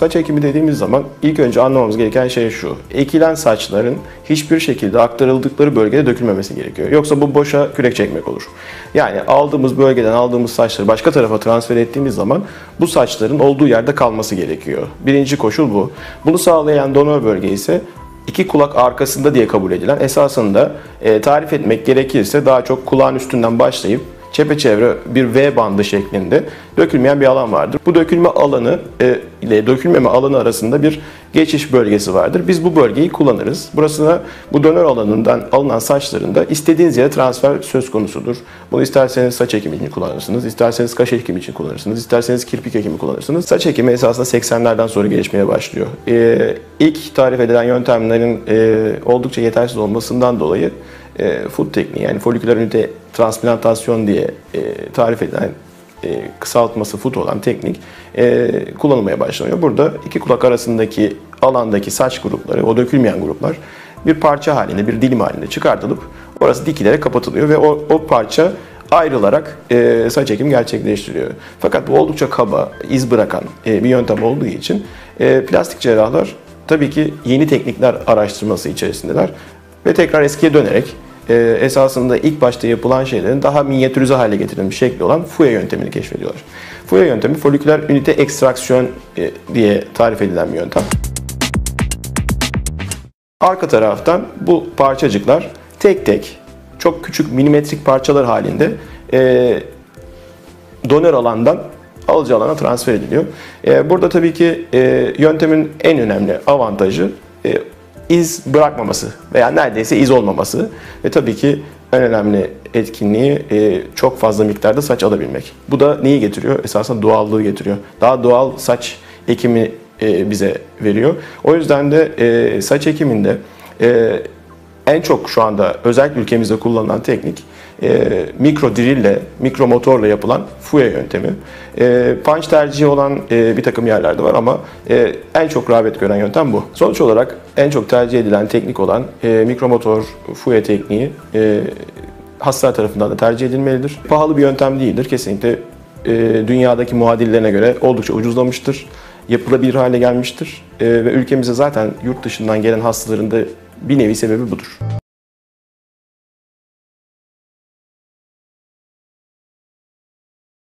Saç ekimi dediğimiz zaman ilk önce anlamamız gereken şey şu. Ekilen saçların hiçbir şekilde aktarıldıkları bölgede dökülmemesi gerekiyor. Yoksa bu boşa kürek çekmek olur. Yani aldığımız bölgeden aldığımız saçları başka tarafa transfer ettiğimiz zaman bu saçların olduğu yerde kalması gerekiyor. Birinci koşul bu. Bunu sağlayan donör bölge ise iki kulak arkasında diye kabul edilen esasında e, tarif etmek gerekirse daha çok kulağın üstünden başlayıp çepeçevre bir V bandı şeklinde dökülmeyen bir alan vardır. Bu dökülme alanı e, ile dökülmeme alanı arasında bir geçiş bölgesi vardır. Biz bu bölgeyi kullanırız. Burasına bu dönör alanından alınan saçların da istediğiniz yere transfer söz konusudur. Bunu isterseniz saç ekimi için kullanırsınız, isterseniz kaş ekimi için kullanırsınız, isterseniz kirpik ekimi kullanırsınız. Saç ekimi esasında 80'lerden sonra gelişmeye başlıyor. Ee, ilk tarif edilen yöntemlerin e, oldukça yetersiz olmasından dolayı e, food tekniği yani foliküler ünite transplantasyon diye e, tarif edilen e, kısaltması foot olan teknik e, kullanılmaya başlanıyor. Burada iki kulak arasındaki alandaki saç grupları, o dökülmeyen gruplar bir parça halinde, bir dilim halinde çıkartılıp orası dikilerek kapatılıyor ve o, o parça ayrılarak e, saç ekim gerçekleştiriyor. Fakat bu oldukça kaba, iz bırakan e, bir yöntem olduğu için e, plastik cerrahlar tabii ki yeni teknikler araştırması içerisindeler ve tekrar eskiye dönerek e, esasında ilk başta yapılan şeylerin daha minyatürize hale getirilmiş şekli olan FUE yöntemini keşfediyorlar. FUE yöntemi foliküler ünite ekstraksiyon e, diye tarif edilen bir yöntem. Arka taraftan bu parçacıklar tek tek çok küçük milimetrik parçalar halinde e, donör alandan alıcı alana transfer ediliyor. E, burada tabii ki e, yöntemin en önemli avantajı e, iz bırakmaması veya neredeyse iz olmaması ve tabii ki en önemli etkinliği e, çok fazla miktarda saç alabilmek. Bu da neyi getiriyor? Esasında doğallığı getiriyor. Daha doğal saç ekimi e, bize veriyor. O yüzden de e, saç ekiminde en çok şu anda özellikle ülkemizde kullanılan teknik e, mikro dirille, mikro motorla yapılan FUE yöntemi. E, punch tercihi olan e, bir takım yerlerde var ama e, en çok rağbet gören yöntem bu. Sonuç olarak en çok tercih edilen teknik olan e, mikro motor FUE tekniği e, hastalar tarafından da tercih edilmelidir. Pahalı bir yöntem değildir. Kesinlikle e, dünyadaki muadillerine göre oldukça ucuzlamıştır. Yapılabilir hale gelmiştir. E, ve ülkemize zaten yurt dışından gelen hastaların da bir nevi sebebi budur.